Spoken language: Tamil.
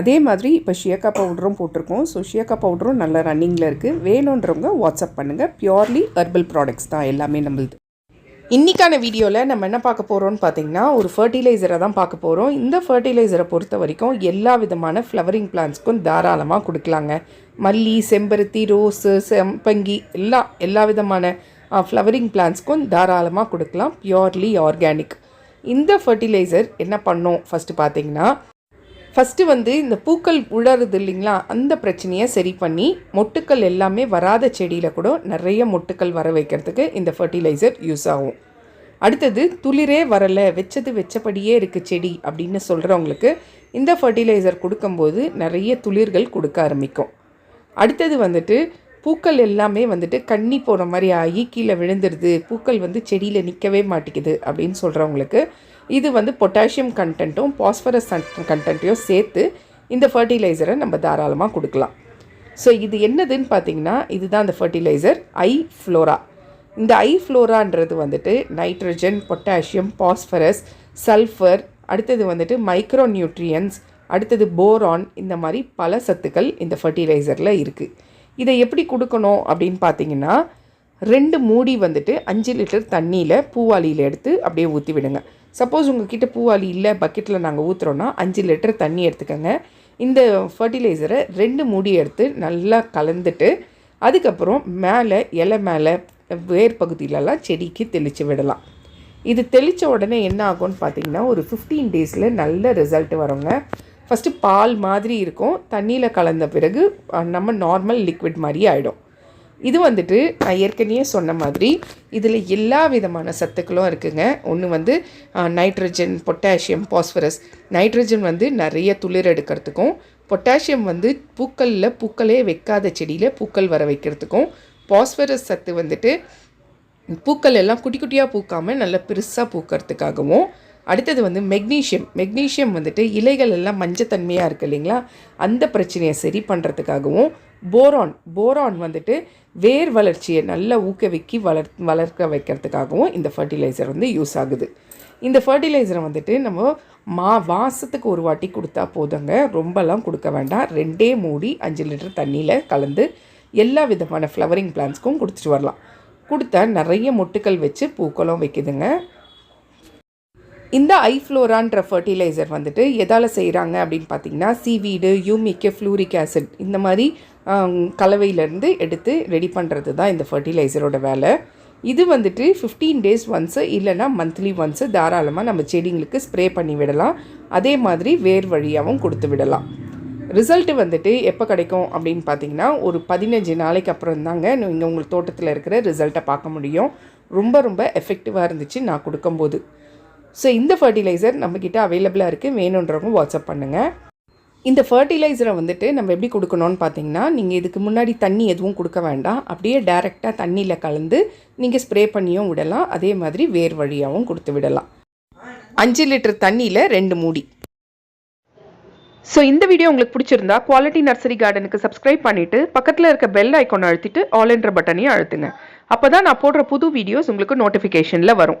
அதே மாதிரி இப்போ ஷியக்கா பவுடரும் போட்டிருக்கோம். ஸோ ஷியக்கா பவுடரும் நல்ல ரன்னிங்கில் இருக்குது வேணுன்றவங்க வாட்ஸ்அப் பண்ணுங்கள் பியோர்லி ஹெர்பல் ப்ராடக்ட்ஸ் தான் எல்லாமே நம்மளுது. இன்றைக்கான வீடியோவில் நம்ம என்ன பார்க்க போகிறோம்னு பார்த்தீங்கன்னா ஒரு ஃபர்டிலைசரை தான் பார்க்க போகிறோம் இந்த ஃபர்டிலைசரை பொறுத்த வரைக்கும் எல்லா விதமான ஃப்ளவரிங் பிளான்ஸ்க்கும் தாராளமாக கொடுக்கலாங்க. மல்லி செம்பருத்தி ரோஸு செம்பங்கி எல்லா எல்லா விதமான ஃப்ளவரிங் பிளான்ஸ்க்கும் தாராளமாக கொடுக்கலாம். பியோர்லி ஆர்கானிக் இந்த ஃபர்டிலைசர் என்ன பண்ணோம்? ஃபஸ்ட்டு பார்த்தீங்கன்னா ஃபஸ்ட்டு வந்து இந்த பூக்கள் உழறது இல்லைங்களா? அந்த பிரச்சனையை சரி பண்ணி மொட்டுக்கள் எல்லாமே வராத செடியில் கூட நிறைய மொட்டுக்கள் வர வைக்கிறதுக்கு இந்த ஃபர்டிலைசர் யூஸ் ஆகும். அடுத்தது துளிரே வரலை வச்சது வச்சபடியே இருக்குது செடி அப்படின்னு சொல்கிறவங்களுக்கு இந்த ஃபர்டிலைசர் கொடுக்கும்போது நிறைய துளிர்கள் கொடுக்க ஆரம்பிக்கும். அடுத்தது வந்துட்டு பூக்கள் எல்லாமே வந்துட்டு கண்ணி போகிற மாதிரி ஆகி கீழே விழுந்துருது. பூக்கள் வந்து செடியில் நிற்கவே மாட்டேங்குது அப்படின்னு சொல்கிறவங்களுக்கு இது வந்து பொட்டாசியம் கண்டென்ட்டும் பாஸ்பரஸ் கண்டென்ட்டையும் சேர்த்து இந்த ஃபர்டிலைசரை நம்ம தாராளமாக கொடுக்கலாம். ஸோ இது என்னதுன்னு பார்த்தீங்கன்னா இதுதான் அந்த ஃபர்டிலைசர் ஐ ஃப்ளோரா இந்த ஐ ஃப்ளோரான்றது வந்துட்டு நைட்ரஜன் பொட்டாசியம் பாஸ்பரஸ் சல்ஃபர் அடுத்தது வந்துட்டு மைக்ரோ நியூட்ரியன்ஸ் அடுத்தது போரான் இந்த மாதிரி பல சத்துக்கள் இந்த ஃபர்டிலைசரில் இருக்குது இதை எப்படி கொடுக்கணும் அப்படின்னு பார்த்தீங்கன்னா ரெண்டு மூடி வந்துட்டு அஞ்சு லிட்டர் தண்ணியில் பூவாளியில் எடுத்து அப்படியே ஊற்றி விடுங்க. சப்போஸ் உங்ககிட்ட பூவாளி இல்லை பக்கெட்டில் நாங்கள் ஊற்றுறோன்னா அஞ்சு லிட்டர் தண்ணி எடுத்துக்கோங்க. இந்த ஃபர்டிலைசரை ரெண்டு மூடி எடுத்து நல்லா கலந்துட்டு அதுக்கப்புறம் மேலே இலை மேலே வேர் பகுதியிலலாம் செடிக்கு தெளித்து விடலாம். இது தெளித்த உடனே என்ன ஆகும்னு பார்த்தீங்கன்னா ஒரு ஃபிஃப்டீன் டேஸில் நல்ல ரிசல்ட் வருங்க. ஃபஸ்ட்டு பால் மாதிரி இருக்கும். தண்ணியில் கலந்த பிறகு நம்ம நார்மல் லிக்விட் மாதிரி ஆகிடும் இது வந்துட்டு நான் ஏற்கனவே சொன்ன மாதிரி இதில் எல்லா விதமான சத்துக்களும் இருக்குங்க. ஒன்று வந்து நைட்ரஜன் பொட்டாசியம் பாஸ்பரஸ் நைட்ரஜன் வந்து நிறைய துளிர் எடுக்கிறதுக்கும் பொட்டாசியம் வந்து பூக்களில் பூக்களே வைக்காத செடியில் பூக்கள் வர வைக்கிறதுக்கும் பாஸ்பரஸ் சத்து வந்துட்டு பூக்கள் எல்லாம் குட்டி குட்டியாக பூக்காமல் நல்லா பெருசாக பூக்கிறதுக்காகவும் அடுத்தது வந்து மெக்னீஷியம். மெக்னீஷியம் வந்துட்டு இலைகள் எல்லாம் மஞ்சத்தன்மையாக இருக்குது இல்லைங்களா? அந்த பிரச்சனையை சரி பண்ணுறதுக்காகவும் போரான் போரான் வந்துட்டு வேர் வளர்ச்சியை நல்லா ஊக்குவிக்கி வளர் வளர்க்க வைக்கிறதுக்காகவும் இந்த ஃபர்டிலைசர் வந்து யூஸ் ஆகுது. இந்த ஃபர்டிலைசரை வந்துட்டு நம்ம மா வாசத்துக்கு ஒரு வாட்டி கொடுத்தா போதுங்க. ரொம்பலாம் கொடுக்க வேண்டாம். ரெண்டே மூடி அஞ்சு லிட்டர் தண்ணியில் கலந்து எல்லா விதமான ஃப்ளவரிங் பிளான்ஸ்க்கும் கொடுத்துட்டு வரலாம். கொடுத்தா நிறைய மொட்டுக்கள் வச்சு பூக்களும் வைக்குதுங்க. இந்த ஐஃப்ளோரான்ற ஃபர்டிலைசர் வந்துட்டு எதால் செய்கிறாங்க அப்படின்னு பார்த்தீங்கன்னா சீவீடு யூமிக்கு ஃப்ளூரிக் ஆசிட் இந்த மாதிரி கலவையிலேருந்து எடுத்து ரெடி பண்ணுறது தான் இந்த ஃபர்டிலைசரோட வேலை. இது வந்துட்டு ஃபிஃப்டீன் டேஸ் ஒன்ஸு இல்லைனா மந்த்லி ஒன்ஸு தாராளமாக நம்ம செடிங்களுக்கு ஸ்ப்ரே பண்ணி விடலாம். அதே மாதிரி வேர் வழியாகவும் கொடுத்து விடலாம். ரிசல்ட்டு வந்துட்டு எப்போ கிடைக்கும் அப்படின்னு பார்த்தீங்கன்னா ஒரு பதினஞ்சு நாளைக்கு அப்புறம் தாங்க நீங்கள் உங்கள் தோட்டத்தில் இருக்கிற ரிசல்ட்டை பார்க்க முடியும். ரொம்ப ரொம்ப எஃபெக்டிவாக இருந்துச்சு நான் கொடுக்கும்போது. ஸோ இந்த ஃபர்டிலைசர் நம்மக்கிட்ட அவைலபிளாக இருக்குது வேணுன்றவங்க வாட்ஸ்அப் பண்ணுங்கள் இந்த ஃபர்டிலைசரை வந்துட்டு நம்ம எப்படி கொடுக்கணும்னு பார்த்தீங்கன்னா நீங்கள் இதுக்கு முன்னாடி தண்ணி எதுவும் கொடுக்க வேண்டாம். அப்படியே டைரெக்டாக தண்ணியில் கலந்து நீங்கள் ஸ்ப்ரே பண்ணியும் விடலாம். அதே மாதிரி வேர் வழியாகவும் கொடுத்து விடலாம். அஞ்சு லிட்டர் தண்ணியில் ரெண்டு மூடி. ஸோ இந்த வீடியோ உங்களுக்கு பிடிச்சிருந்தா குவாலிட்டி நர்சரி கார்டனுக்கு சப்ஸ்கிரைப் பண்ணிவிட்டு பக்கத்தில் இருக்க பெல் ஐக்கான் அழுத்திட்டு ஆல் என்ற பட்டனையும் அழுத்துங்க. அப்போ தான் நான் போடுற புது வீடியோஸ் உங்களுக்கு நோட்டிஃபிகேஷனில் வரும்.